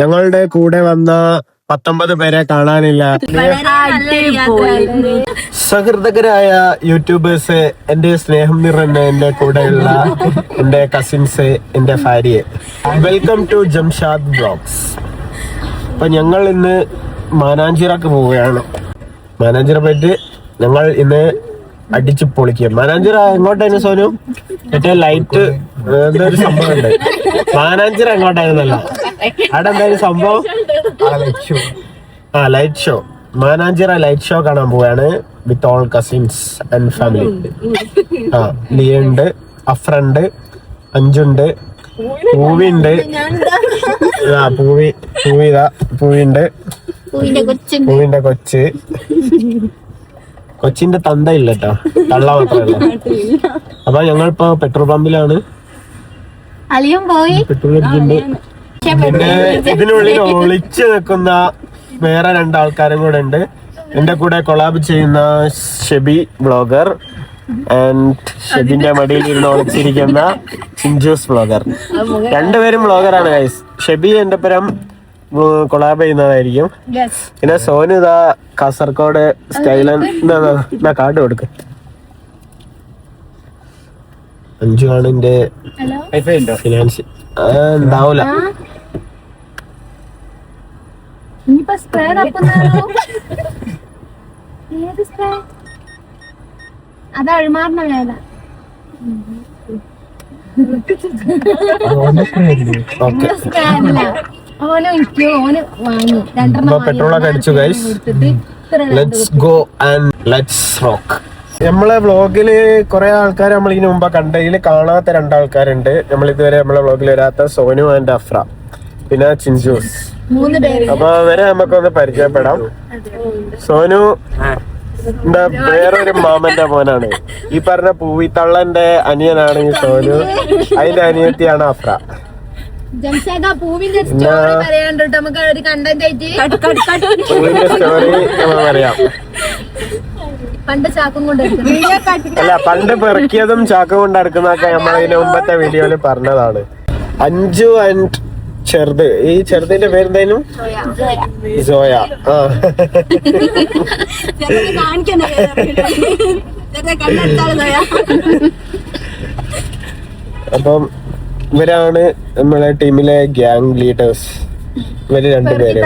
ഞങ്ങളുടെ കൂടെ വന്ന പത്തൊമ്പത് പേരെ കാണാനില്ല. സഹൃദകരായ യൂട്യൂബേഴ്സ് എന്റെ സ്നേഹം നിറഞ്ഞ എന്റെ കൂടെയുള്ള എന്റെ കസിൻസ് എന്റെ ഭാര്യയെ. വെൽക്കം ടു ജംഷാദ് ബ്ലോഗ്സ് അപ്പൊ ഞങ്ങൾ ഇന്ന് മാനാഞ്ചിറക്ക് പോവുകയാണ്. മാനാഞ്ചിറ പോയിട്ട് ഞങ്ങൾ ഇന്ന് അടിച്ച് പൊളിക്കുക. മാനാഞ്ചിറ എങ്ങോട്ടായിരുന്നു സോനു? മറ്റേ ലൈറ്റ് എന്തൊരു സംഭവം ഉണ്ട്. മാനാഞ്ചിറ എങ്ങോട്ടായിരുന്നല്ല? അവിടെ എന്തായാലും സംഭവം? ആ light show Mananchira light show കാണാൻ പോവാണ് with all cousins and family ആ ലിയ ഉണ്ട് അഫ്രണ്ട് അഞ്ചുണ്ട് പൂവിണ്ട്. ആ പൂവി പൂവിതാ പൂവിണ്ട്. പൂവിന്റെ കൊച്ച്. കൊച്ചിന്റെ തന്ത ഇല്ല കേട്ടോ തള്ള മാത്രമല്ല അപ്പൊ ഞങ്ങളിപ്പോ പെട്രോൾ പമ്പിലാണ്. അലിയും പോയി. പെട്രോൾ അടിക്കുന്നുണ്ട്. പിന്നെ ഇതിനുള്ളിൽ ഒളിച്ചു നിൽക്കുന്ന വേറെ രണ്ടാൾക്കാരും കൂടെ ഉണ്ട്. എന്റെ കൂടെ കൊളാബ് ചെയ്യുന്ന ഷെബി ബ്ലോഗർ ആൻഡ് ഷെബിന്റെ മടിയിൽ ഇരുന്ന് ഒളിച്ചിരിക്കുന്ന ചിഞ്ചൂസ് ബ്ലോഗർ രണ്ടുപേരും ബ്ലോഗറാണ് ഗൈസ് ഷെബി എന്റെ പരം കൊളാബ് ചെയ്യുന്നതായിരിക്കും. പിന്നെ സോനു ഇതാ കാസർഗോഡ് സ്റ്റൈലൻ കാർഡ് കൊടുക്ക്. അഞ്ചു ആണിന്റെ ഫിനാൻസ് ഉണ്ടാവൂല. അത് അഴിമാറിന വേല ഓക്കെ ഓന് എനിക്ക് ഓന് വാങ്ങി. രണ്ടെണ്ണം പെട്രോളൊക്കെ അടിച്ചു guys let's go and let's rock നമ്മളെ വ്ളോഗിൽ കുറെ ആൾക്കാർ നമ്മൾ ഇതിനു മുമ്പ് കണ്ടതിൽ കാണാത്ത രണ്ടാൾക്കാരുണ്ട്. നമ്മൾ ഇതുവരെ നമ്മളെ വ്ളോഗിൽ വരാത്ത സോനു ആൻഡ് അഫ്ര. പിന്നെ ചിഞ്ചൂസ്. അപ്പൊ അവരെ നമുക്കൊന്ന് പരിചയപ്പെടാം. സോനു എന്താ വേറൊരു മാമന്റെ മോനാണ്. ഈ പറഞ്ഞ പൂവിത്തള്ളന്റെ അനിയനാണ് ഈ സോനു. അതിന്റെ അനിയത്തിയാണ് അഫ്ര. ജംഷേദ പൂവിന്റെ സ്റ്റോറി പറയാണ്ട് കേട്ടോ. നമുക്ക് ഒരു കണ്ടന്റ് ആയിട്ട് പൂവിന്റെ സ്റ്റോറി നമ്മൾ അറിയാം പണ്ട് ചാക്കും കൊണ്ട് അല്ല പണ്ട് പെറുക്കിയതും ചാക്ക കൊണ്ട് അടുക്കുന്നതൊക്കെ നമ്മൾ ഇതിന് മുമ്പത്തെ വീഡിയോയിൽ പറഞ്ഞതാണ്. അഞ്ചു ആൻഡ് ചെറുത്. ഈ ചെറുതിന്റെ പേരെന്തായാലും സോയ. ആ. അപ്പം ഇവരാണ് നമ്മളെ ടീമിലെ ഗ്യാങ് ലീഡേഴ്സ് ഇവർ രണ്ടുപേര്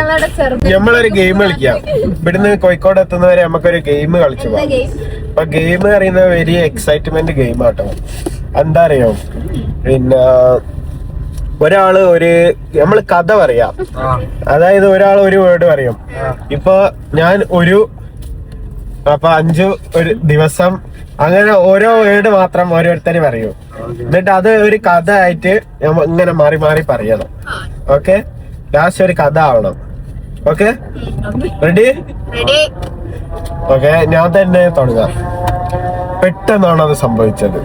നമ്മളൊരു ഗെയിം കളിക്കാം. ഇവിടുന്ന് കോഴിക്കോട് എത്തുന്നവരെ നമുക്കൊരു ഗെയിം കളിച്ചു പോകാം അപ്പൊ ഗെയിം അറിയുന്ന വെരി എക്സൈറ്റ്മെന്റ് ഗെയിം ആട്ടോ. എന്താ അറിയോ? പിന്നെ ഒരാൾ ഒരു നമ്മൾ കഥ പറയാം. അതായത് ഒരാൾ ഒരു വേർഡ് പറയും. ഇപ്പൊ ഞാൻ ഒരു അപ്പൊ അഞ്ചു ഒരു ദിവസം അങ്ങനെ ഓരോ വേർഡ് മാത്രം ഓരോരുത്തരും പറയൂ. എന്നിട്ട് അത് ഒരു കഥ ആയിട്ട് ഇങ്ങനെ മാറി മാറി പറയണം. ഓക്കെ? ലാസ്റ്റ് ഒരു കഥ ആവണം. ഓക്കെ? റെഡി ഓക്കെ ഞാൻ തന്നെ തുടങ്ങാം. പെട്ടെന്നാണ് അത് സംഭവിച്ചത്.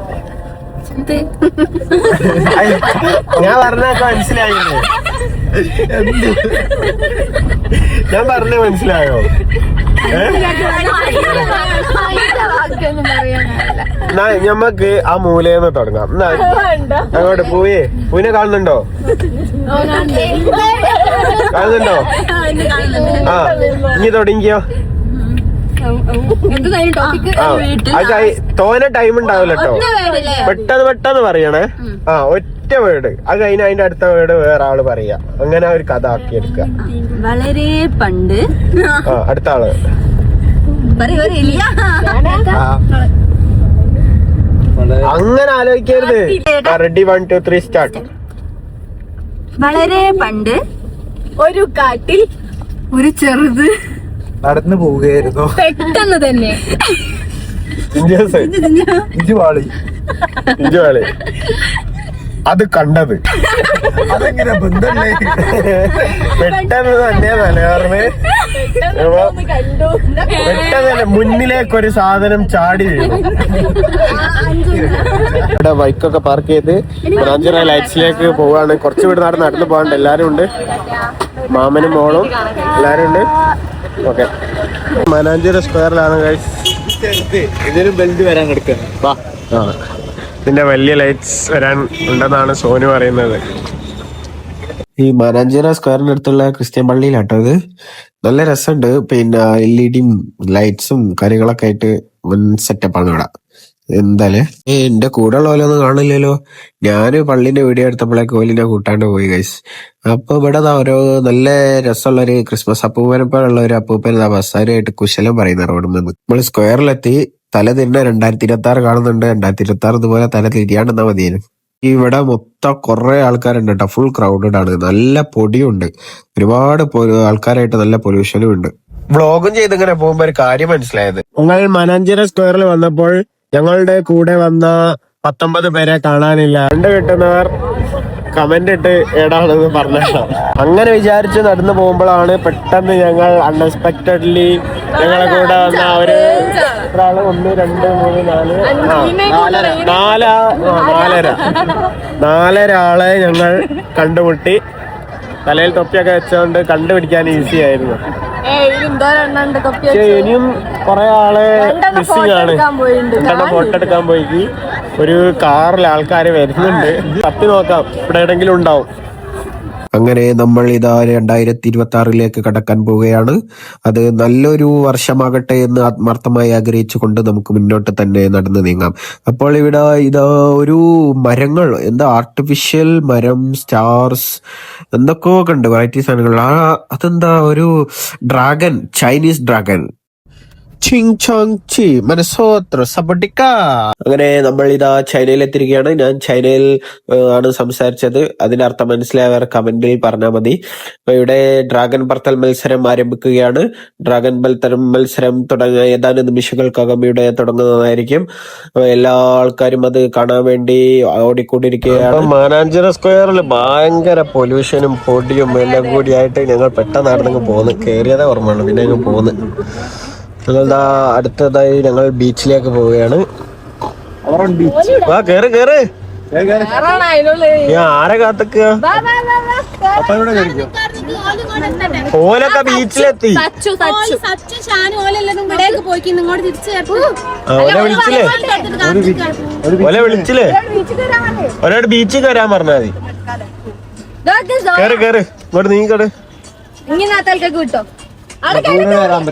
ഞാൻ പറഞ്ഞൊക്കെ മനസ്സിലായില്ലേ? ഞാൻ പറഞ്ഞ മനസ്സിലായോ? ഏ? എന്നാ ഞമ്മക്ക് ആ മൂലയെന്ന് തുടങ്ങാം. എന്നാ അങ്ങോട്ട് പൂവേ. പൂവിനെ കാണുന്നുണ്ടോ? കാണുന്നുണ്ടോ? ആ ഇനി തുടങ്ങിയോ ആ അത് കഴി- തോനെ ടൈം ഉണ്ടാവില്ല കേട്ടോ പെട്ടെന്ന് പെട്ടെന്ന് പറയണേ. ആ ഒറ്റ വേർഡ് അത് കഴിഞ്ഞ അതിന്റെ അടുത്ത വേർഡ് വേറെ ആൾ പറയാ. അങ്ങനെ ഒരു കഥ ആക്കി എടുക്കുക. വളരെ പണ്ട്. ആ അടുത്ത ആൾ. ആ. അങ്ങനെ ആലോചിക്കരുത്. Ready one two three start വളരെ പണ്ട് ഒരു കാട്ടിൽ ഒരു ചെറുത് നടന്നു പോവുകയായിരുന്നു. പെട്ടെന്ന് തന്നെ. ഇഞ്ചു വാളി ഇഞ്ചു വാളി അത് കണ്ടത്. അതെങ്ങനെ ബന്ധമല്ലേ പെട്ടെന്ന് തന്നെ കണ്ടു. പെട്ടെന്ന് തന്നെ മുന്നിലേക്ക് ഒരു സാധനം ചാടി ഇവിടെ ബൈക്കൊക്കെ പാർക്ക് ചെയ്ത് മനാഞ്ചിറ ലൈറ്റ്സിലേക്ക് പോവാണ്. കുറച്ച് വീട് നടന്ന് നടന്നു പോകാണ്ട് എല്ലാരും ഉണ്ട്. മാമനും മോളും എല്ലാരും ഉണ്ട്. ഓക്കെ. മനാഞ്ചിറ സ്ക്വയറിലാണ് ഇതൊരു ഇതിന് ബെൽറ്റ് വരാൻ കിടക്കുന്നത് വാ. ആ. ഇതിന്റെ വലിയ ലൈറ്റ്സ് വരാൻ ഉണ്ടെന്നാണ് സോനു പറയുന്നത്. ഈ മാനാഞ്ചിറ സ്ക്വയറിന്റെ അടുത്തുള്ള ക്രിസ്ത്യൻ പള്ളിയിലാട്ടോ ഇത്. നല്ല രസമുണ്ട്. പിന്നെ എൽ ഇ ഡിയും ലൈറ്റ്സും കാര്യങ്ങളൊക്കെ ആയിട്ട് വൻ സെറ്റപ്പാണ് ഇവിടെ. എന്തായാലും എന്റെ കൂടെ ഉള്ളവരൊന്നും കാണില്ലല്ലോ. ഞാൻ പള്ളിന്റെ വീഡിയോ എടുത്തപ്പോഴേക്ക് ഓലിനെ കൂട്ടാണ്ട് പോയി ഗൈസ് അപ്പൊ ഇവിടെ ഓരോ നല്ല രസമുള്ള ഒരു ക്രിസ്മസ് അപ്പൂപ്പനെപ്പോലുള്ള ഒരു അപ്പൂപ്പൻ ദാ ബസ്സാരുമായിട്ട് കുശലം പറയുന്ന റോഡിൽ നിന്ന് നമ്മൾ സ്ക്വയറിലെത്തി തല തിരിഞ്ഞ രണ്ടായിരത്തി ഇരുപത്തി ആറ് കാണുന്നുണ്ട്. രണ്ടായിരത്തി ഇരുപത്തി ആറ് ഇതുപോലെ തല തിരിയാണ്ടെന്നാ മതിയായിരുന്നു ഇവിടെ മൊത്തം കുറെ ആൾക്കാരുണ്ട് കേട്ടോ. ഫുൾ ക്രൗഡഡ് ആണ്. നല്ല പൊടിയുണ്ട്. ഒരുപാട് ആൾക്കാരായിട്ട് നല്ല പൊല്യൂഷനും ഉണ്ട്. വ്ളോഗും ചെയ്ത് ഇങ്ങനെ പോകുമ്പോ ഒരു കാര്യം മനസ്സിലായത്. നിങ്ങൾ മനാഞ്ചിറ സ്ക്വയറിൽ വന്നപ്പോൾ ഞങ്ങളുടെ കൂടെ വന്ന പത്തൊമ്പത് പേരെ കാണാനില്ല. കണ്ടു കിട്ടുന്നവർ കമന്റ് ഇട്ട് ഏടാണെന്ന് പറഞ്ഞോ അങ്ങനെ വിചാരിച്ച് നടന്നു പോകുമ്പോഴാണ് പെട്ടെന്ന് ഞങ്ങൾ അൺഎക്സ്പെക്ടഡ്ലി ഞങ്ങളെ കൂടെ വന്ന അവർ ഒരാൾ ഒന്ന് രണ്ട് മൂന്ന് നാല് നാല നാലര നാലര. ആളെ ഞങ്ങൾ കണ്ടുമുട്ടി. തലയിൽ തൊപ്പിയൊക്കെ വെച്ചുകൊണ്ട് കണ്ടുപിടിക്കാൻ ഈസി ആയിരുന്നു. ഇനിയും കുറെ ആളെ മിസ്സിംഗ് ആണ്. രണ്ടെണ്ണം ഫോട്ടോ എടുക്കാൻ പോയി. ഒരു കാറിൽ ആൾക്കാർ വരുന്നുണ്ട്. തപ്പി നോക്കാം. ഇവിടെ ഉണ്ടാവും. അങ്ങനെ നമ്മൾ ഇതാ രണ്ടായിരത്തി ഇരുപത്തി ആറിലേക്ക് കടക്കാൻ പോവുകയാണ്. അത് നല്ലൊരു വർഷമാകട്ടെ എന്ന് ആത്മാർത്ഥമായി ആഗ്രഹിച്ചുകൊണ്ട് നമുക്ക് മുന്നോട്ട് തന്നെ നടന്നു നീങ്ങാം. അപ്പോൾ ഇവിടെ ഇതാ ഒരു മരങ്ങൾ എന്താ ആർട്ടിഫിഷ്യൽ മരം സ്റ്റാർസ് എന്തൊക്കെയോ കണ്ട് വെറൈറ്റി സാധനങ്ങൾ. ആ അതെന്താ ഒരു ഡ്രാഗൺ ചൈനീസ് ഡ്രാഗൺ മനസ്സോത്ര സബട്ടിക്ക അങ്ങനെ നമ്മൾ ഇതാ ചൈനയിൽ എത്തിയിരിക്കുകയാണ് ഞാൻ ചൈനയിൽ ആണ് സംസാരിച്ചത്. അതിന്റെ അർത്ഥം മനസ്സിലായവർ കമന്റിൽ പറഞ്ഞാൽ മതി. അപ്പൊ ഇവിടെ ഡ്രാഗൺ പറത്തൽ മത്സരം ആരംഭിക്കുകയാണ്. ഡ്രാഗൺ ബൽത്തരം മത്സരം തുടങ്ങിയ ഏതാനും നിമിഷങ്ങൾക്കകം ഇവിടെ തുടങ്ങുന്നതായിരിക്കും. എല്ലാ ആൾക്കാരും അത് കാണാൻ വേണ്ടി ഓടിക്കൊണ്ടിരിക്കുകയാണ് മാനാഞ്ചിറ സ്ക്വയറിൽ ഭയങ്കര പൊല്യൂഷനും പൊടിയും എല്ലാം കൂടിയായിട്ട് ഞങ്ങൾ പെട്ടെന്ന് നടന്നങ്ങ് പോകുന്നു കേറിയതേ ഓർമ്മയുള്ളൂ. പിന്നെ അങ്ങ് പോന്ന്. ഞങ്ങൾ അടുത്തതായി ഞങ്ങൾ ബീച്ചിലേക്ക് പോവുകയാണ്. വാ കേറ് കേറ്. ആരെ കാത്തക്കുക വാ, വാ, വാ, വാ. ഓലൊക്കെ ബീച്ചിലെത്തി. ഓലെ വിളിച്ചില്ലേ? ഓലെ വിളിച്ചില്ലേ? ഒരാട് ബീച്ചിൽ കയറാൻ പറഞ്ഞാ മതി. കേറ് കേറ്. ഇങ്ങോട്ട് നീ കേറ് ഇങ്ങനെ കിട്ടോ വരാൻ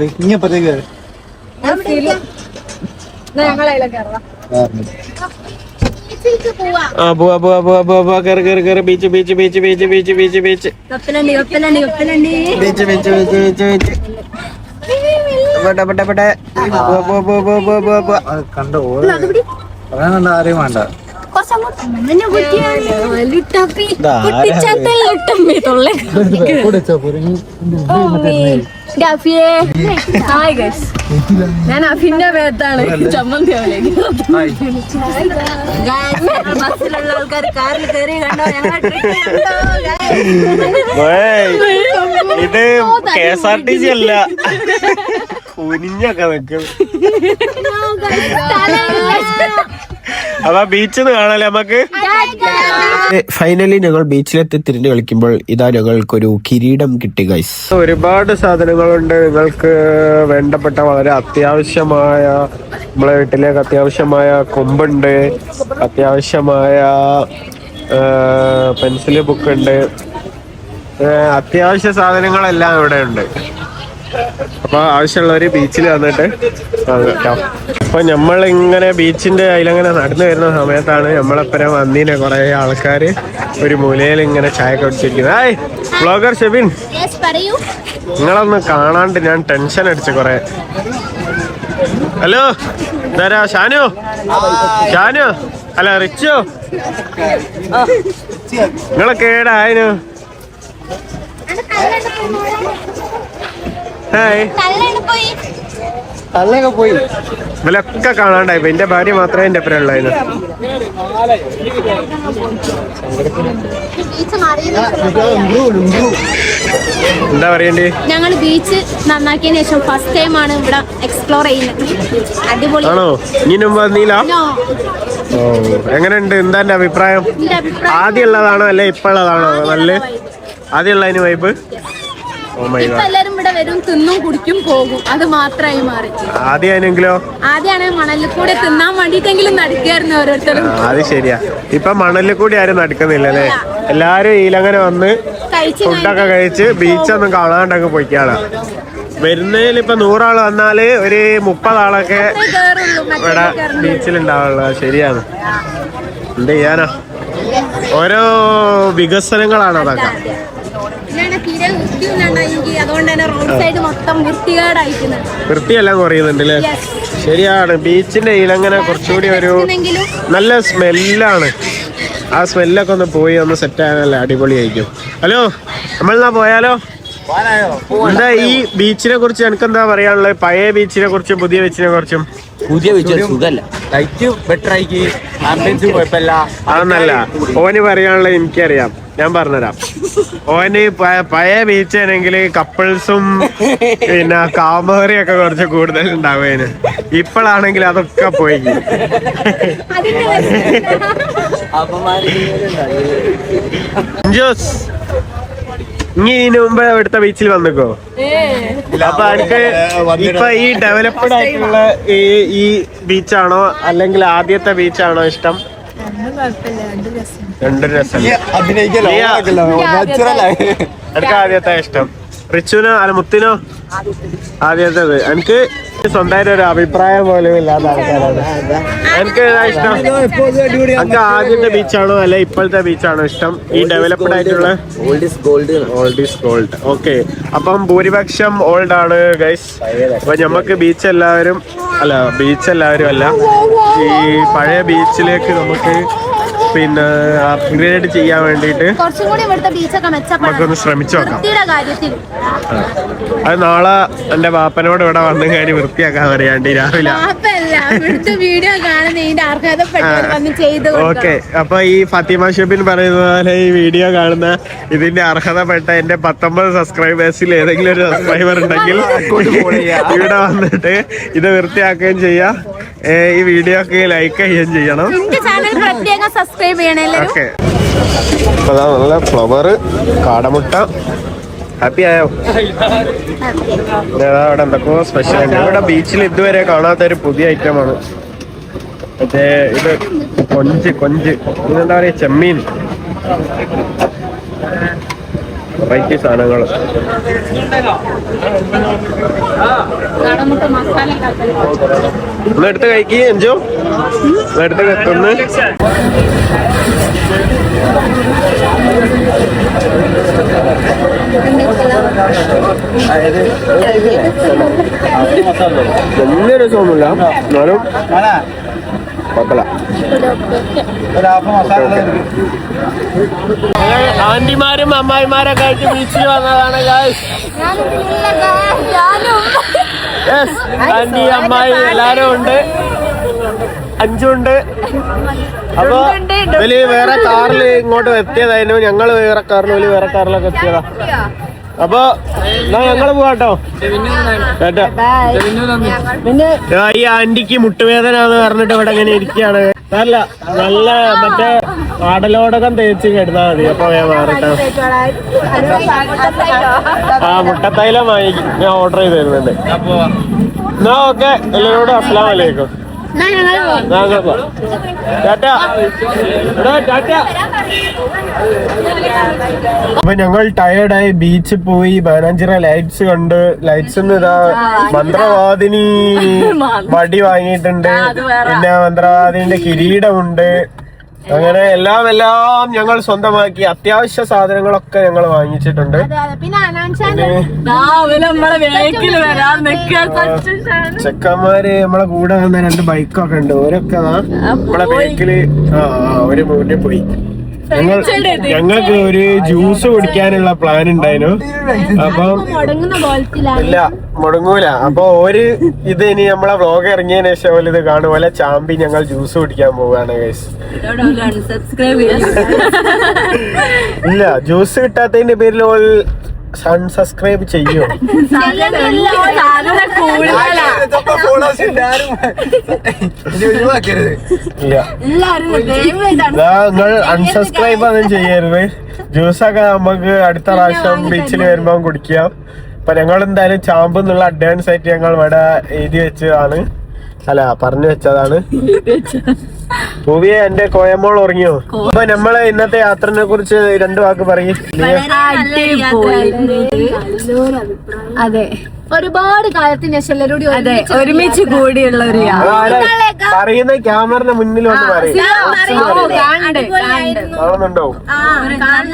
ആ പോവാ. പോവാ പോവാ പോവാ പോവാ കേറ് കേറ് കേറ്. Beach beach beach beach beach beach beach. Beach beach beach beach beach. പെട്ടെ പെട്ടെ പെട്ടെ. കണ്ട പറയാൻ കണ്ട ആരെയും വേണ്ട. Hi guys. ഞാൻ അഫിന്റെ പേത്താണ് ചമ്മന്തി ബസ്സിലുള്ള ആൾക്കാർ കാറിൽ കയറി കണ്ടോ? ഇത് K S R T C അല്ല. കുനിഞ്ഞൊക്കെ നിക്കും അപ്പൊ ബീച്ചിൽ നിന്ന് കാണാല്ലേ നമുക്ക് ഫൈനലി ഞങ്ങൾ ബീച്ചിലെത്തി തിരിഞ്ഞു കളിക്കുമ്പോൾ ഇതാ ഞങ്ങൾക്കൊരു കിരീടം കിട്ടി ഗൈസ് ഒരുപാട് സാധനങ്ങളുണ്ട്. നിങ്ങൾക്ക് വേണ്ടപ്പെട്ട വളരെ അത്യാവശ്യമായ നമ്മളെ വീട്ടിലേക്ക് അത്യാവശ്യമായ കൊമ്പുണ്ട്. അത്യാവശ്യമായ പെൻസിൽ ബുക്ക് ഉണ്ട്. അത്യാവശ്യ സാധനങ്ങളെല്ലാം ഇവിടെ ഉണ്ട് അപ്പൊ ആവശ്യമുള്ളവര് ബീച്ചിൽ വന്നിട്ട്. അപ്പൊ നമ്മൾ ഇങ്ങനെ ബീച്ചിന്റെ അതിലങ്ങനെ നടന്നു വരുന്ന സമയത്താണ് നമ്മളെപ്പറ വന്നീനെ കുറെ ആൾക്കാര് ഒരു മൂലയിൽ ഇങ്ങനെ ചായ കുടിച്ചിരിക്കുന്നത് ഏയ് ബ്ലോഗർ ഷെബിൻ. നിങ്ങളൊന്ന് കാണാണ്ട് ഞാൻ ടെൻഷൻ അടിച്ചു കുറെ. ഹലോ എന്താരാ ഷാനു? ഷാനു? അല്ല റിച്ചോ? നിങ്ങളൊക്കെ ഏടായനു തള്ളയൊക്കെ പോയി. ഇവലൊക്കെ കാണാണ്ടായി. ഇപ്പൊ എന്റെ ഭാര്യ മാത്രമേ എന്റെ ഒപ്പം ഉള്ളായിരുന്നു. എന്താ പറയണ്ടേ? ഞങ്ങൾ ബീച്ച് നന്നാക്കിയതിനു ശേഷം ഫസ്റ്റ് ടൈം ആണ് ഇവിടെ എക്സ്പ്ലോർ ചെയ്യുന്നത്. അടിപൊളി. ആണോ? ഇനി വന്നില്ല ഓ എങ്ങനെയുണ്ട്? എന്താ എന്റെ അഭിപ്രായം? ആദ്യം ഉള്ളതാണോ അല്ലെ ഇപ്പൊ ഉള്ളതാണോ നല്ല ആദ്യം ഉള്ളതിന് വൈബ് ഇപ്പൊ God. എല്ലാരും ഇവിടെ വരും തിന്നും കുടിക്കും പോകും. അത് മാത്രമായി മാറി. ആദ്യമാണെങ്കിലോ ആദ്യമാണ് മണലിൽ കൂടെ തിന്നാൻ വേണ്ടിട്ടെങ്കിലും നടക്കായിരുന്നു ഓരോരുത്തരും. അത് ശരിയാ. ഇപ്പൊ മണലിൽ കൂടി ആരും നടക്കുന്നില്ല അല്ലേ? എല്ലാരും ഈലങ്ങനെ വന്ന് ഫുഡൊക്കെ കഴിച്ച് ബീച്ചൊന്നും കാണാണ്ടങ്ങ് പോയിക്കാണ്. വരുന്നതിൽ ഇപ്പൊ നൂറാൾ വന്നാൽ ഒരു മുപ്പതാളൊക്കെ ഇവിടെ ബീച്ചിലുണ്ടാവുള്ള. ശരിയാണ്. എന്ത് ചെയ്യാനാ? ഓരോ വികസനങ്ങളാണ് അതൊക്കെ വൃത്തിയെല്ലാം കുറയുന്നുണ്ട് അല്ലേ Yes. ശരിയാണ്. ബീച്ചിന്റെ ഇലങ്ങനെ കുറച്ചുകൂടി ഒരു നല്ല സ്മെല്ലാണ്. ആ സ്മെല്ലൊക്കെ ഒന്ന് പോയി ഒന്ന് സെറ്റ് ആയാലല്ലേ അടിപൊളിയായിരിക്കും. ഹലോ നമ്മൾ നമ്മളെന്നാ പോയാലോ? എന്താ ഈ ബീച്ചിനെ കുറിച്ച് എനിക്ക് എന്താ പറയാനുള്ളത്? പഴയ ബീച്ചിനെ കുറിച്ചും പുതിയ ബീച്ചിനെ കുറിച്ചും? പുതിയ സുഖല്ല ലൈറ്റ് ബെറ്റർ ആയിക്ക് കുഴപ്പമില്ല. അതൊന്നല്ല. ഓന് പറയാനുള്ള എനിക്കറിയാം. ഞാൻ പറഞ്ഞുതരാം. ഓന് പഴയ ബീച്ച് ആണെങ്കിൽ കപ്പിൾസും പിന്നെ കാമേറിയൊക്കെ കുറച്ച് കൂടുതൽ ഉണ്ടാവേന് ഇപ്പോഴാണെങ്കിൽ അതൊക്കെ പോയി. ജോസ്. ഇനി ഇതിനു മുമ്പ് ഇവിടുത്തെ ബീച്ചിൽ വന്നിക്കോ? അപ്പൊ എനിക്ക് ഇപ്പൊ ഈ ഡെവലപ്ഡ് ആയിട്ടുള്ള ഈ ഈ ബീച്ചാണോ അല്ലെങ്കിൽ ആദ്യത്തെ ബീച്ചാണോ ഇഷ്ടം? രണ്ടും രസം. അഭിനയിക്കലോ ലിയ. നാച്ചുറലായി എനിക്ക് ആദ്യത്തെ ഇഷ്ടം. റിച്ചുനോ അല്ല മുത്തിനോ ആദ്യത്തേത് എനിക്ക് സ്വന്തമായിട്ട് ഒരു അഭിപ്രായം പോലും ഇല്ലാത്ത ആൾക്കാരാണ്. എനിക്ക് ഏതാ ഇഷ്ടം. എനിക്ക് ആദ്യത്തെ ബീച്ചാണോ അല്ലെ ഇപ്പോഴത്തെ ബീച്ചാണോ ഇഷ്ടം? ഈ ഡെവലപ്ഡ് ആയിട്ടുള്ള? Old gold old is gold okay അപ്പം ഭൂരിപക്ഷം ഓൾഡ് ആണ് ഗൈസ് അപ്പൊ ഞമ്മക്ക് ബീച്ച് എല്ലാവരും അല്ല ബീച്ച് എല്ലാവരും അല്ല. ഈ പഴയ ബീച്ചിലേക്ക് നമുക്ക് പിന്നെ അപ്ഗ്രേഡ് ചെയ്യാൻ വേണ്ടിയിട്ട് കുറച്ചും കൂടി ഇവിടുത്തെ ബീച്ചൊക്കെ നമുക്കൊന്ന് ശ്രമിച്ചു നോക്കാം. വൃത്തിയുടെ കാര്യത്തിൽ. അത് നാളെ എന്റെ വാപ്പനോട് ഇവിടെ വന്നു കഴിഞ്ഞ് വൃത്തിയാക്കാൻ പറയാണ്ട് രാവിലെ. പാപ്പല്ല ഇവിടുത്തെ വീഡിയോ കാണുന്ന ഇതിന്റെ അർഹതപ്പെട്ടവർ വന്ന് ചെയ്തു ഓക്കെ. അപ്പൊ ഈ ഫാത്തിമ ഷെബിൻ പറയുന്ന പോലെ ഈ വീഡിയോ കാണുന്ന ഇതിന്റെ അർഹതപ്പെട്ട എന്റെ പത്തൊമ്പത് സബ്സ്ക്രൈബേഴ്സിൽ ഏതെങ്കിലും ഒരു സബ്സ്ക്രൈബർ ഉണ്ടെങ്കിൽ ഇവിടെ വന്നിട്ട് ഇത് വൃത്തിയാക്കുകയും ചെയ്യാം. ഈ വീഡിയോ ഒക്കെ ലൈക്ക് ചെയ്യുകയും ചെയ്യണം. ചാനൽ പ്രത്യേകം സബ്സ്ക്രൈബ് ചെയ്യണേ അതാ നല്ല ഫ്ലവർ കാടമുട്ട. ഹാപ്പി ആയോ? ഇതാ അവിടെ എന്തൊക്കെയോ സ്പെഷ്യൽ ഉണ്ട്. ഇവിടെ ബീച്ചിൽ ഇതുവരെ കാണാത്ത ഒരു പുതിയ ഐറ്റം ആണ്. മറ്റേ ഇത് കൊഞ്ച് കൊഞ്ച്. ഇതെന്താ പറയാ ചെമ്മീൻ. വെറൈറ്റി സാധനങ്ങൾ. ഒന്ന് എടുത്ത് കഴിക്കി എഞ്ചോ എടുത്ത് ഒന്ന് വലിയ രസമൊന്നുമില്ല. എന്നാലും കുഴപ്പമില്ല. ആന്റിമാരും അമ്മായിമാരൊക്കെ ആയിട്ട് ബീച്ചിൽ വന്നതാണ് ഗായ്സ് യെസ് ആന്റി അമ്മായി എല്ലാരും ഉണ്ട്. അഞ്ചുണ്ട്. അപ്പൊ വലിയ വേറെ കാറിൽ ഇങ്ങോട്ട് എത്തിയതായിരുന്നു. ഞങ്ങൾ വേറെ കാറിൽ വലിയ വേറെ കാറിലൊക്കെ എത്തിയതാ. അപ്പൊ എന്നാ ഞങ്ങൾ പോവാട്ടോ. ഈ ആന്റിക്ക് മുട്ടുവേദന എന്ന് പറഞ്ഞിട്ട് ഇവിടെ ഇങ്ങനെ ഇരിക്കുകയാണ്. നല്ല നല്ല മറ്റേ ആടലോടകം തേച്ച് കിടന്നാ മതി. അപ്പൊ ഞാൻ മാറട്ടെ. ആ മുട്ടത്തൈലം വാങ്ങി ഞാൻ ഓർഡർ ചെയ്ത് തരുന്നുണ്ട്. എന്നാ ഓക്കെ. എല്ലാവരോടും അസ്സലാം അപ്പൊ ഞങ്ങൾ ടയേർഡായി ബീച്ചിൽ പോയി ബാനാഞ്ചിറ ലൈറ്റ്സ് കണ്ട് ലൈറ്റ്സ് ഇതാ മന്ത്രവാദിനി വടി വാങ്ങിയിട്ടുണ്ട്. പിന്നെ മന്ത്രവാദിന്റെ കിരീടമുണ്ട്. അങ്ങനെ എല്ലാം എല്ലാം ഞങ്ങൾ സ്വന്തമാക്കി. അത്യാവശ്യ സാധനങ്ങളൊക്കെ ഞങ്ങൾ വാങ്ങിച്ചിട്ടുണ്ട്. അതെ, അതെ. പിന്നെ അനാൻഷാന്റെ ചെക്കന്മാര് നമ്മളെ കൂടെ വന്ന രണ്ട് ബൈക്കൊക്കെ ഉണ്ട്. ഓരൊക്കെ നമ്മളെ ബൈക്കിൽ ആ മുന്നേ പോയി. ഞങ്ങൾ ഞങ്ങൾക്ക് ഒരു ജ്യൂസ് കുടിക്കാനുള്ള പ്ലാൻ ഉണ്ടായിരുന്നു. അപ്പം ഇല്ല മുടങ്ങൂല. അപ്പൊ ഒരു ഇത് ഇനി നമ്മളെ വ്ലോഗ് ഇറങ്ങിയതിന് ശേഷം ഇത് കാണും. പോലെ ചാമ്പി ഞങ്ങൾ ജ്യൂസ് കുടിക്കാൻ പോവാണ് ഗൈസ് ഇല്ല ജ്യൂസ് കിട്ടാത്തതിന്റെ പേരിൽ ഓൾ സബ്സ്ക്രൈബ് ചെയ്യോ? ഒഴിവാക്കരുത്. നിങ്ങൾ അൺസബ്സ്ക്രൈബ് ഒന്നും ചെയ്യരുത്. ജ്യൂസൊക്കെ നമുക്ക് അടുത്ത പ്രാവശ്യം ബീച്ചിൽ വരുമ്പോ കുടിക്കാം. അപ്പൊ ഞങ്ങൾ എന്തായാലും ചാമ്പ് എന്നുള്ള അഡ്വാൻസ് ആയിട്ട് ഞങ്ങൾ ഇവിടെ എഴുതി വെച്ചതാണ്. അല്ല പറഞ്ഞു വെച്ചതാണ്. പൂവിയെ എന്റെ കോയമ്മോൾ ഉറങ്ങിയോ? അപ്പൊ നമ്മൾ ഇന്നത്തെ യാത്രനെ കുറിച്ച് രണ്ടു വാക്ക് പറയും. അതെ. ഒരുപാട് കാലത്തിന് ശേഷം എല്ലാവരും അതെ ഒരുമിച്ച് കൂടിയുള്ള ഒരു യാത്ര. പറയുന്ന ക്യാമറിന്റെ മുന്നിൽ വന്ന്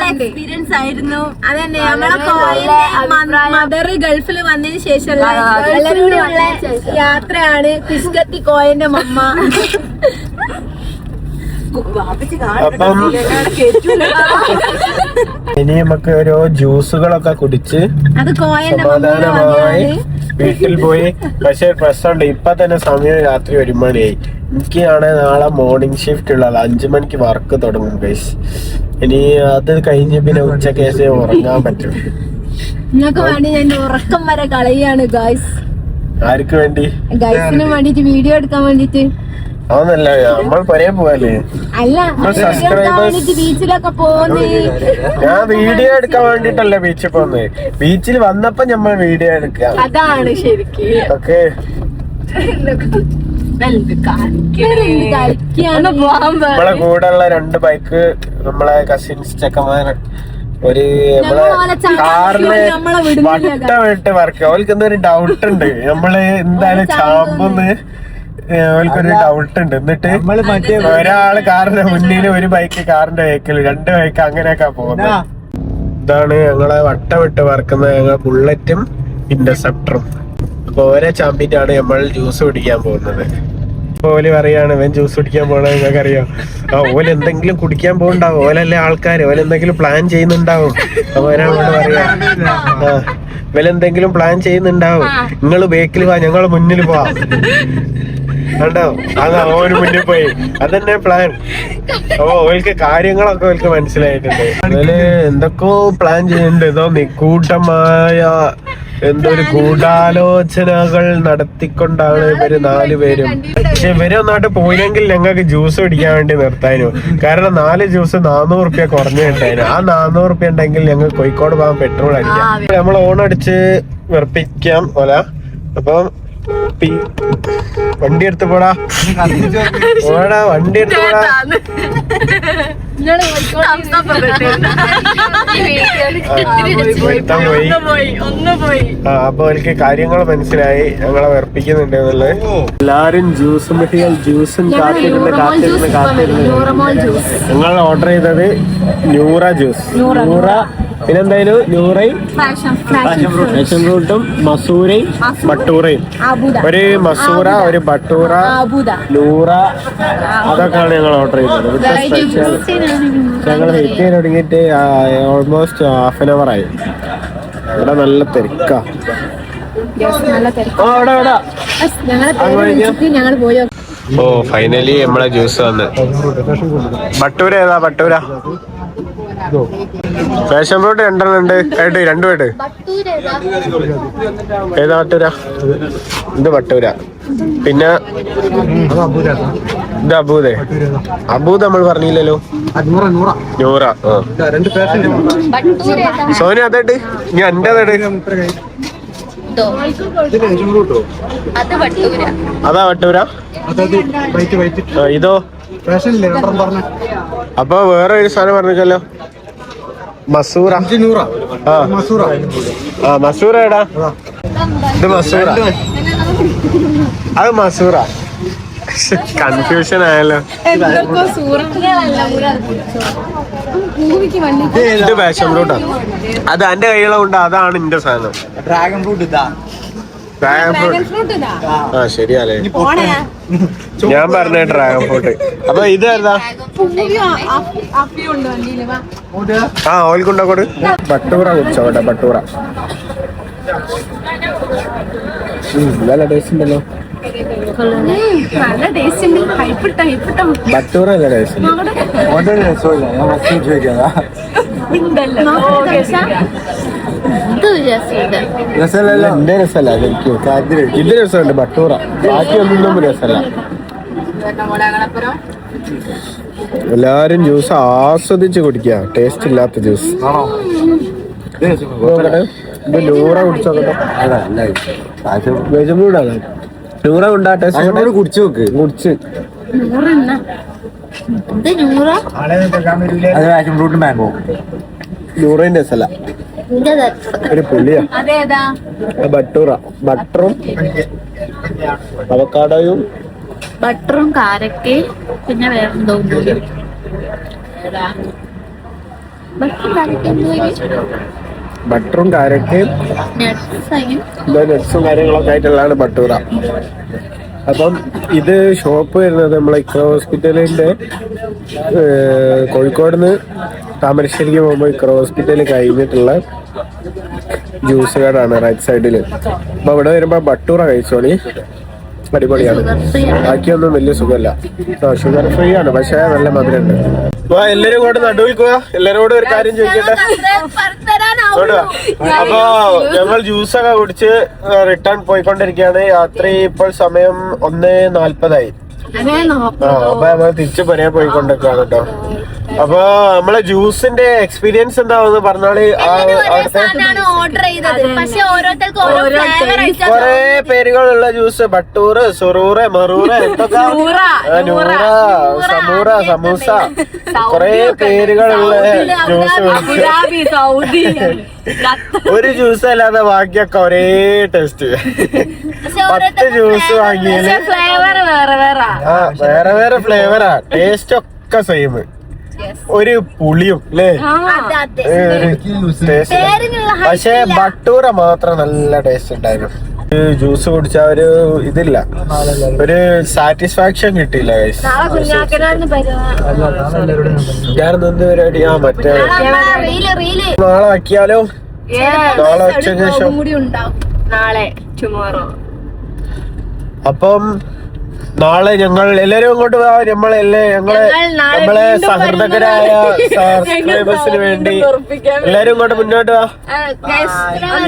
എക്സ്പീരിയൻസ് ആയിരുന്നു. അതന്നെ നമ്മളെ മദർ ഗൾഫിൽ വന്നതിന് ശേഷമുള്ള. എല്ലാവരും യാത്രയാണ് പിസ്കത്തി കോയന്റെ മമ്മ. അപ്പം ഇനി നമുക്ക് ഓരോ ജ്യൂസുകളൊക്കെ കുടിച്ച് സമാധാനമായി വീട്ടിൽ പോയി. പക്ഷെ പ്രശ്നമുണ്ട് ഇപ്പൊ തന്നെ സമയം രാത്രി ഒരു മണിയായി എനിക്കാണ് നാളെ മോർണിംഗ് ഷിഫ്റ്റ് ഉള്ളത്. അഞ്ചു മണിക്ക് വർക്ക് തുടങ്ങും ഗൈസ് ഇനി അത് കഴിഞ്ഞ് പിന്നെ ഉച്ചക്കേശേ ഉറങ്ങാൻ പറ്റും. നിങ്ങൾക്ക് വേണ്ടി ഞാൻ ഉറക്കം വരെ കളയാണ് ആർക്ക് വേണ്ടി? ഗൈസിന് വേണ്ടിട്ട് വീഡിയോ എടുക്കാൻ വേണ്ടിട്ട് അതൊന്നല്ല നമ്മൾ പരേ പോവല്ലേ? ബീച്ചിലൊക്കെ ഞാൻ വീഡിയോ എടുക്കാൻ വേണ്ടിട്ടല്ലേ ബീച്ചിൽ പോകുന്നത് ബീച്ചിൽ വന്നപ്പോ നമ്മൾ വീഡിയോ എടുക്കാം. അതാണ് ശരിക്ക്. ഓക്കെ. നമ്മളെ കൂടെ ഉള്ള രണ്ട് ബൈക്ക് നമ്മളെ കസിൻസ് ചെക്കന്മാരെ ഒരു നമ്മളെ ഞങ്ങൾ ഓലെ ചങ്ങാതി കാറിന് നമ്മളെ വിടുന്നില്ല. വട്ടം വിട്ട് വർക്ക്. അവൾക്ക് എന്തൊരു ഡൗട്ട് ഉണ്ട്. നമ്മൾ എന്തായാലും ചാമ്പെന്ന് ഡൗട്ട് ഉണ്ട്. എന്നിട്ട് ഒരാൾ കാറിന്റെ മുന്നിൽ ഒരു ബൈക്ക് കാറിന്റെ ബൈക്കിൽ രണ്ട് ബൈക്ക് അങ്ങനെയൊക്കെ പോകുന്നത്. ഇതാണ് ഞങ്ങളെ വട്ടം വിട്ട് വറക്കുന്ന ഞങ്ങൾ ബുള്ളറ്റും ഇന്റർസെപ്റ്ററും അപ്പൊ ഓരോ ചാമ്പിട്ടാണ് നമ്മൾ ജ്യൂസ് കുടിക്കാൻ പോകുന്നത്. ഓൽ പറയാണ് ഇവൻ ജ്യൂസ് കുടിക്കാൻ പോണ നിങ്ങൾക്ക് അറിയാം ആ ഓൽ എന്തെങ്കിലും കുടിക്കാൻ പോകണ്ടാവും ഓലല്ലേ ആൾക്കാര്. ഓലെന്തെങ്കിലും പ്ലാൻ ചെയ്യുന്നുണ്ടാവും. അപ്പൊ ഒരാളോട് പറയാ ആ ഇവലെന്തെങ്കിലും പ്ലാൻ ചെയ്യുന്നുണ്ടാവും. നിങ്ങൾ ബേക്കിൽ പോവാ ഞങ്ങൾ മുന്നിൽ പോവാ. കണ്ടോ? അതാ ഓര് മുന്നിൽ പോയി. അതന്നെ പ്ലാൻ അപ്പൊ ഓൾക്ക് കാര്യങ്ങളൊക്കെ ഓൾക്ക് മനസ്സിലായിട്ടുണ്ട്. അതിൽ എന്തൊക്കെയോ പ്ലാൻ ചെയ്യുന്നുണ്ട്. ഏതോ നിക്കൂട്ടമായ എന്തോ ഒരു ഗൂഢാലോചനകൾ നടത്തിക്കൊണ്ടാണ് ഇവർ നാലുപേരും പക്ഷെ ഇവരെ ഒന്നായിട്ട് പോയില്ലെങ്കിൽ ഞങ്ങൾക്ക് ജ്യൂസ് കുടിക്കാൻ വേണ്ടി നിർത്താനു. കാരണം നാല് ജ്യൂസ് നാനൂറ് റുപ്യ കുറഞ്ഞു കിട്ടാനും. ആ നാനൂറ് റുപ്യ ഉണ്ടെങ്കിൽ ഞങ്ങൾ കോഴിക്കോട് പോകാൻ പെട്രോൾ അടിക്കാം. നമ്മൾ ഓണടിച്ച് വെറുപ്പിക്കാം. ഓല. അപ്പം പി- വണ്ടി എടുത്ത് പോടാ. പോടാ വണ്ടി എടുത്ത് പോടാ. അപ്പൊ എനിക്ക് കാര്യങ്ങൾ മനസ്സിലായി. ഞങ്ങളെ വെറുപ്പിക്കുന്നുണ്ട് എന്നുള്ളത്. എല്ലാരും ജ്യൂസും മെറ്റീരിയൽ ജ്യൂസും കാത്തിരുന്ന് കാത്തിരുന്ന് കാത്തിരുന്ന്. ജ്യൂസ്. ഞങ്ങൾ ഓർഡർ ചെയ്തത് ന്യൂറ ജ്യൂസ്. ന്യൂറ. പിന്നെന്തായാലും ന്യൂറയും പാഷൻ ഫ്രൂട്ടും മസൂരയും ബട്ടൂറയും ആബുദ. ഒരു മസൂറ ഒരു ബട്ടൂറ ആബുദ. നൂറ അതൊക്കെയാണ് ഞങ്ങൾ ഓർഡർ ചെയ്തത്. ഞങ്ങൾ വെയിറ്റ് ചെയ്യാൻ തുടങ്ങിയിട്ട് ഓൾമോസ്റ്റ് ഹാഫ് ആൻ അവർ ആയി. ഇവിടെ നല്ല തിരക്കാ. നല്ല തിരക്ക്. ആ, അവിടെ, അവിടെ. ഞങ്ങളെ ഞങ്ങൾ പോയി ഓ ഫൈനലി നമ്മളെ ജ്യൂസ് വന്ന്. ബട്ടൂര ഏതാ? ബട്ടൂര. പാഷൻ ഫ്രൂട്ട് രണ്ടെണ്ണം ഉണ്ട് ഏട്ട് രണ്ടു പേട്ട് ഏതാ ബട്ടൂര ഇത് ബട്ടൂര പിന്നെ ഇത് അബൂദേ. അബൂദ് നമ്മൾ പറഞ്ഞില്ലല്ലോ. നൂറ സോനി അതേട്ട്. ഇനി എന്റെ അതേട്. അത് വട്ടൂര. ഇതോ. അപ്പൊ വേറെ ഒരു സാധനം പറഞ്ഞല്ലോ മസൂറ. ആ. ആ മസൂറ എടാ ഇത് മസൂറ. അത് മസൂറ. കൺഫ്യൂഷൻ ആയല്ലോ. ഇത് പാഷൻ ഫ്രൂട്ടാ അത് എന്റെ കയ്യിലുണ്ട് അതാണ് എന്റെ സാധനം. ഡ്രാഗൺ ഫ്രൂട്ട് ഇതാ. ആ ഞാൻ പറഞ്ഞ ഡ്രാഗൺ ഫ്രൂട്ട് അപ്പൊ ഇത് ആ ഓൽക്കുണ്ടോട് ബട്ടൂറ കുടിച്ചോട്ടെ ബട്ടൂറ. നല്ല ടേസ്റ്റ് ഉണ്ടല്ലോ. ബട്ടൂറ അല്ല ടേസ്റ്റ് രസമില്ല ഞാൻ ചോദിക്കാ ഇത് രസമുണ്ട്. രസമല്ല എന്റെ രസമല്ല എനിക്ക് ഇത് രസമുണ്ട് ബട്ടൂറ. ബാക്കി ഒന്നും രസമല്ല. എല്ലാരും ജ്യൂസ് ആസ്വദിച്ച് കുടിക്കുക. ടേസ്റ്റ് ഇല്ലാത്ത ജ്യൂസ്. ലൂറ നൂറ കുടിച്ചോക്കട്ടെ നൂറ ഉണ്ടാ ടേസ്റ്റ് കുടിച്ചു നോക്ക്. കുടിച്ച്. അത് പാഷൻ ഫ്രൂട്ട് മാംഗോ നൂറിന്റെ എന്റെ ഒരു പുളിയാ. ബട്ടൂറ. ബട്ടറും അവക്കാടോയും ബട്ടറും കാരക്കയും പിന്നെ വേറെ എന്തോ ബട്ടറും കാരക്കയും നട്സും കാര്യങ്ങളൊക്കെ ആയിട്ടുള്ളതാണ് ബട്ടൂറ. അപ്പം ഇത് ഷോപ്പ് വരുന്നത് നമ്മളെ ഇക്കോ ഹോസ്പിറ്റലിന്റെ കോഴിക്കോട് നിന്ന് താമരശ്ശേരിക്ക് പോകുമ്പോൾ ഇക്കറ ഹോസ്പിറ്റൽ കഴിഞ്ഞിട്ടുള്ള ജ്യൂസ് കടാണ് റൈറ്റ് സൈഡിൽ അപ്പൊ ഇവിടെ വരുമ്പോ ബട്ടൂറ കഴിച്ചോളി. അടിപൊളിയാണ്. ബാക്കിയൊന്നും വലിയ സുഖമല്ല ഷുഗർ ഫ്രീ ആണ്. പക്ഷേ നല്ല മധുരമുണ്ട് അപ്പൊ എല്ലാരും കൂടെ നടുവിൽ പോവാ കൂടെ ഒരു കാര്യം ചോദിക്കട്ടെ? വാ. അപ്പൊ ഞങ്ങൾ ജ്യൂസൊക്കെ കുടിച്ച് റിട്ടേൺ പോയിക്കൊണ്ടിരിക്കുകയാണ്. യാത്ര ഇപ്പോൾ സമയം ഒന്ന് നാല്പതായി. അപ്പൊ ഞങ്ങൾ തിരിച്ചു പറയാൻ പോയിക്കൊണ്ടിരിക്കുകയാണ് കേട്ടോ. അപ്പൊ നമ്മളെ ജ്യൂസിന്റെ എക്സ്പീരിയൻസ് എന്താന്ന് പറഞ്ഞാൽ ഓർഡർ ചെയ്തത്? പക്ഷെ ഓരോരുത്തർക്ക് ഓരോ കൊറേ പേരുകളുള്ള ജ്യൂസ് ബട്ടൂറ് സുറൂറ് മറൂറ് എന്തൊക്കെ? നൂറ സമൂറ സമൂസ. കൊറേ പേരുകളുള്ള ജ്യൂസ് അബുദാബി. സൗദി. ഒരു ജ്യൂസ് അല്ലാതെ ബാക്കിയൊക്കെ ഒരേ ടേസ്റ്റ് പത്ത് ജ്യൂസ് വാങ്ങിയാൽ ഫ്ലേവർ വേറെ വേറെ. ആ വേറെ വേറെ ഫ്ലേവറാ ടേസ്റ്റ് ഒക്കെ സെയിം ഒരു പുളിയും അല്ലേ പക്ഷെ ബട്ടൂറ മാത്രം നല്ല ടേസ്റ്റ് ഉണ്ടായിരുന്നു. ജ്യൂസ് കുടിച്ച ഒരു ഇതില്ല. ഒരു സാറ്റിസ്ഫാക്ഷൻ കിട്ടിയില്ല ഞാൻ എന്ത് പരിപാടി? ആ മറ്റേ നാളെ ആക്കിയാലോ? നാളെ ഉച്ചയ്ക്ക് ശേഷം. നാളെ ടുമോറോ അപ്പം നാളെ ഞങ്ങൾ എല്ലാരും അങ്ങോട്ട് പോവാ നമ്മളെല്ലേ ഞങ്ങളെ നമ്മളെ സഹൃദകരായ സബ്സ്ക്രൈബേഴ്സിന് വേണ്ടി എല്ലാരും ഇങ്ങോട്ട് മുന്നോട്ട് വാ.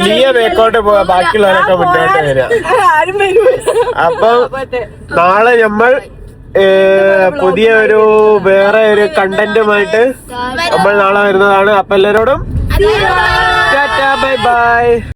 ലിയ ബേക്കോട്ട് പോവാ. ബാക്കിയുള്ളവരൊക്കെ മുന്നോട്ട് വരിക അപ്പം നാളെ നമ്മൾ പുതിയ ഒരു വേറെ ഒരു കണ്ടന്റുമായിട്ട് നമ്മൾ നാളെ വരുന്നതാണ്. അപ്പൊ എല്ലാരോടും ബൈ ബൈ.